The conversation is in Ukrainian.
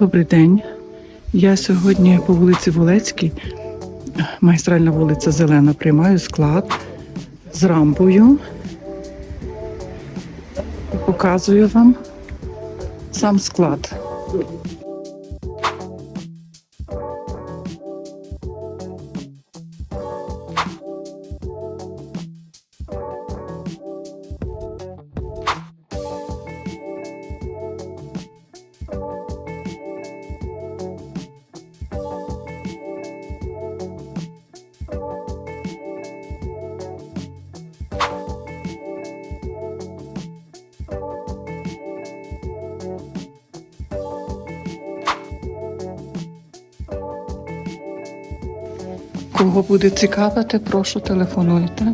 Добрий день. Я сьогодні по вулиці Волецькій, магістральна вулиця Зелена, приймаю склад з рампою. І Показую вам сам склад. Кого буде цікавити, прошу телефонуйте.